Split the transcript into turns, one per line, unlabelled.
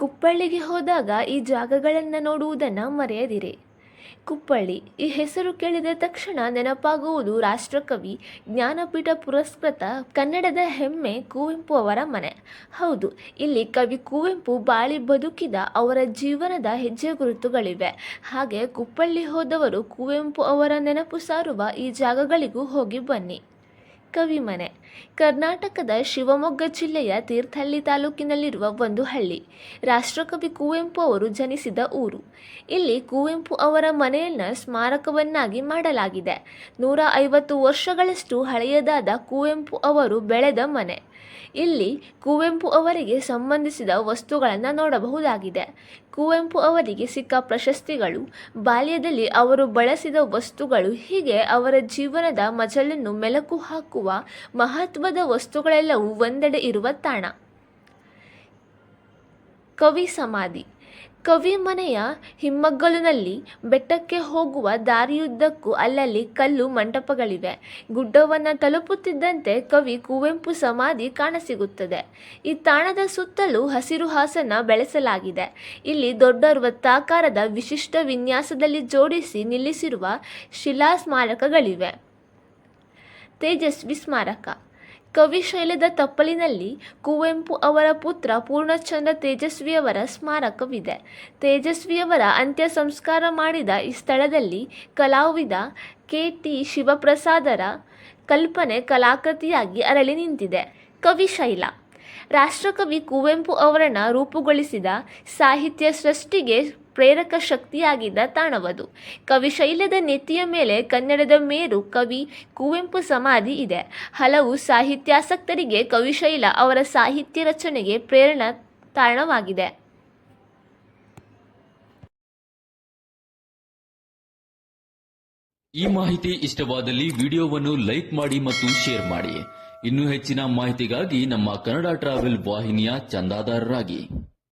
ಕುಪ್ಪಳ್ಳಿಗೆ ಹೋದಾಗ ಈ ಜಾಗಗಳನ್ನು ನೋಡುವುದನ್ನು ಮರೆಯದಿರಿ. ಕುಪ್ಪಳ್ಳಿ, ಈ ಹೆಸರು ಕೇಳಿದ ತಕ್ಷಣ ನೆನಪಾಗುವುದು ರಾಷ್ಟ್ರಕವಿ ಜ್ಞಾನಪೀಠ ಪುರಸ್ಕೃತ ಕನ್ನಡದ ಹೆಮ್ಮೆ ಕುವೆಂಪು ಅವರ ಮನೆ. ಹೌದು, ಇಲ್ಲಿ ಕವಿ ಕುವೆಂಪು ಬಾಳಿ ಬದುಕಿದ ಅವರ ಜೀವನದ ಹೆಜ್ಜೆ ಗುರುತುಗಳಿವೆ. ಹಾಗೆ ಕುಪ್ಪಳ್ಳಿ ಹೋದವರು ಕುವೆಂಪು ಅವರ ನೆನಪು ಸಾರುವ ಈ ಜಾಗಗಳಿಗೂ ಹೋಗಿ ಬನ್ನಿ. ಕವಿಮನೆ ಕರ್ನಾಟಕದ ಶಿವಮೊಗ್ಗ ಜಿಲ್ಲೆಯ ತೀರ್ಥಹಳ್ಳಿ ತಾಲೂಕಿನಲ್ಲಿರುವ ಒಂದು ಹಳ್ಳಿ. ರಾಷ್ಟ್ರಕವಿ ಕುವೆಂಪು ಅವರು ಜನಿಸಿದ ಊರು. ಇಲ್ಲಿ ಕುವೆಂಪು ಅವರ ಮನೆಯನ್ನು ಸ್ಮಾರಕವನ್ನಾಗಿ ಮಾಡಲಾಗಿದೆ. ನೂರ ಐವತ್ತು ವರ್ಷಗಳಷ್ಟು ಹಳೆಯದಾದ ಕುವೆಂಪು ಅವರು ಬೆಳೆದ ಮನೆ. ಇಲ್ಲಿ ಕುವೆಂಪು ಅವರಿಗೆ ಸಂಬಂಧಿಸಿದ ವಸ್ತುಗಳನ್ನು ನೋಡಬಹುದಾಗಿದೆ. ಕುವೆಂಪು ಅವರಿಗೆ ಸಿಕ್ಕ ಪ್ರಶಸ್ತಿಗಳು, ಬಾಲ್ಯದಲ್ಲಿ ಅವರು ಬಳಸಿದ ವಸ್ತುಗಳು ಹೀಗೆ ಅವರ ಜೀವನದ ಮಜಲನ್ನು ಮೆಲುಕು ಹಾಕುವ ಮಹತ್ವದ ವಸ್ತುಗಳೆಲ್ಲವೂ ಒಂದೆಡೆ ಇರುವ ತಾಣ. ಕವಿ ಸಮಾಧಿ. ಕವಿ ಮನೆಯ ಹಿಮ್ಮಗ್ಗಲಿನಲ್ಲಿ ಬೆಟ್ಟಕ್ಕೆ ಹೋಗುವ ದಾರಿಯುದ್ದಕ್ಕೂ ಅಲ್ಲಲ್ಲಿ ಕಲ್ಲು ಮಂಟಪಗಳಿವೆ. ಗುಡ್ಡವನ್ನು ತಲುಪುತ್ತಿದ್ದಂತೆ ಕವಿ ಕುವೆಂಪು ಸಮಾಧಿ ಕಾಣಸಿಗುತ್ತದೆ. ಈ ತಾಣದ ಸುತ್ತಲೂ ಹಸಿರು ಹಾಸನ ಬೆಳೆಸಲಾಗಿದೆ. ಇಲ್ಲಿ ದೊಡ್ಡ ವೃತ್ತಾಕಾರದ ವಿಶಿಷ್ಟ ವಿನ್ಯಾಸದಲ್ಲಿ ಜೋಡಿಸಿ ನಿಲ್ಲಿಸಿರುವ ಶಿಲಾ ಸ್ಮಾರಕಗಳಿವೆ ತೇಜಸ್ವಿ ಸ್ಮಾರಕ. ಕವಿಶೈಲದ ತಪ್ಪಲಿನಲ್ಲಿ ಕುವೆಂಪು ಅವರ ಪುತ್ರ ಪೂರ್ಣಚಂದ್ರ ತೇಜಸ್ವಿಯವರ ಸ್ಮಾರಕವಿದೆ. ತೇಜಸ್ವಿಯವರ ಅಂತ್ಯ ಸಂಸ್ಕಾರ ಮಾಡಿದ ಈ ಸ್ಥಳದಲ್ಲಿ ಕಲಾವಿದ ಕೆ. ಟಿ. ಶಿವಪ್ರಸಾದರ ಕಲ್ಪನೆ ಕಲಾಕೃತಿಯಾಗಿ ಅರಳಿ ನಿಂತಿದೆ. ಕವಿಶೈಲ. ರಾಷ್ಟ್ರಕವಿ ಕುವೆಂಪು ಅವರನ್ನು ರೂಪುಗೊಳಿಸಿದ ಸಾಹಿತ್ಯ ಸೃಷ್ಟಿಗೆ ಪ್ರೇರಕ ಶಕ್ತಿಯಾಗಿದ್ದ ತಾಣವದು. ಕವಿಶೈಲದ ನೆತ್ತಿಯ ಮೇಲೆ ಕನ್ನಡದ ಮೇರು ಕವಿ ಕುವೆಂಪು ಸಮಾಧಿ ಇದೆ. ಹಲವು ಸಾಹಿತ್ಯಾಸಕ್ತರಿಗೆ ಕವಿಶೈಲ ಅವರ ಸಾಹಿತ್ಯ ರಚನೆಗೆ ಪ್ರೇರಣಾ ತಾಣವಾಗಿದೆ.
ಈ ಮಾಹಿತಿ ಇಷ್ಟವಾದಲ್ಲಿ ವಿಡಿಯೋವನ್ನು ಲೈಕ್ ಮಾಡಿ ಮತ್ತು ಶೇರ್ ಮಾಡಿ. ಇನ್ನೂ ಹೆಚ್ಚಿನ ಮಾಹಿತಿಗಾಗಿ ನಮ್ಮ ಕನ್ನಡ ಟ್ರಾವೆಲ್ ವಾಹಿನಿಯ ಚಂದಾದಾರರಾಗಿ.